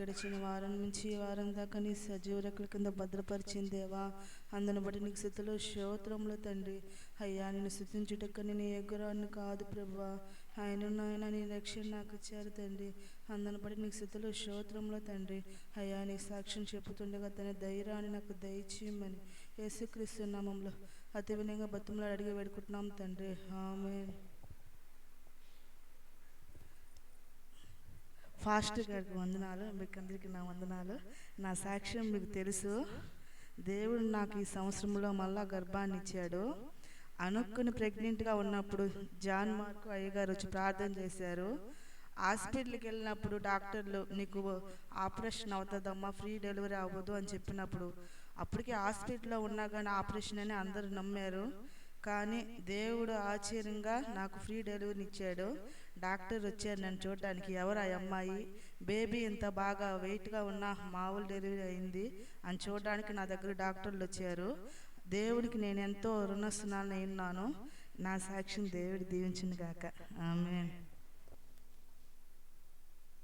గడిచిన వారం నుంచి ఈ వారం దాకా నీ సజీవ రెక్కల కింద భద్రపరిచిన దేవా అందును బట్టి నీకు స్థితిలో స్తోత్రములు తండ్రి. అయ్యా నేను స్థుతించుటక్కని నీ ఎగురాన్ని కాదు ప్రభా ఆయన నాయన నీ రక్షణ నాకు ఇచ్చారు తండ్రి. అందును బట్టి నీకు స్థితిలో శ్రోత్రంలో తండ్రి. అయ్యా నీ సాక్ష్యం చెప్పుతుండగా తన ధైర్యాన్ని నాకు దయచేయమని యేసుక్రీస్తు నామంలో అతి వినయంగా బతుములు అడిగి వేడుకుంటున్నాం తండ్రి. ఆమె ఫాస్ట్ గారికి వందనాలు. మీకు అందరికీ నా వందనాలు. నా సాక్ష్యం మీకు తెలుసు. దేవుడు నాకు ఈ సంవత్సరంలో మళ్ళా గర్భాన్ని ఇచ్చాడు. అనుకుని ప్రెగ్నెంట్గా ఉన్నప్పుడు జాన్ మార్కు అయ్యగారు వచ్చి ప్రార్థన చేశారు. హాస్పిటల్కి వెళ్ళినప్పుడు డాక్టర్లు నీకు ఆపరేషన్ అవుతుందమ్మా ఫ్రీ డెలివరీ అవ్వదు అని చెప్పినప్పుడు అప్పటికి హాస్పిటల్లో ఉన్నా కానీ ఆపరేషన్ అని అందరూ నమ్మారు. కానీ దేవుడు ఆశ్చర్యంగా నాకు ఫ్రీ డెలివరీ ఇచ్చాడు. డాక్టర్ వచ్చారు నన్ను చూడడానికి ఎవరు ఆ అమ్మాయి? బేబీ ఇంత బాగా వెయిట్గా ఉన్న మామూలు డెలివరీ అయింది అని చూడడానికి నా దగ్గర డాక్టర్లు వచ్చారు. దేవుడికి నేను ఎంతో రుణస్తునాలను ఉన్నాను నా సాక్ష్యం దేవుడి దీవించింది కాక ఆమె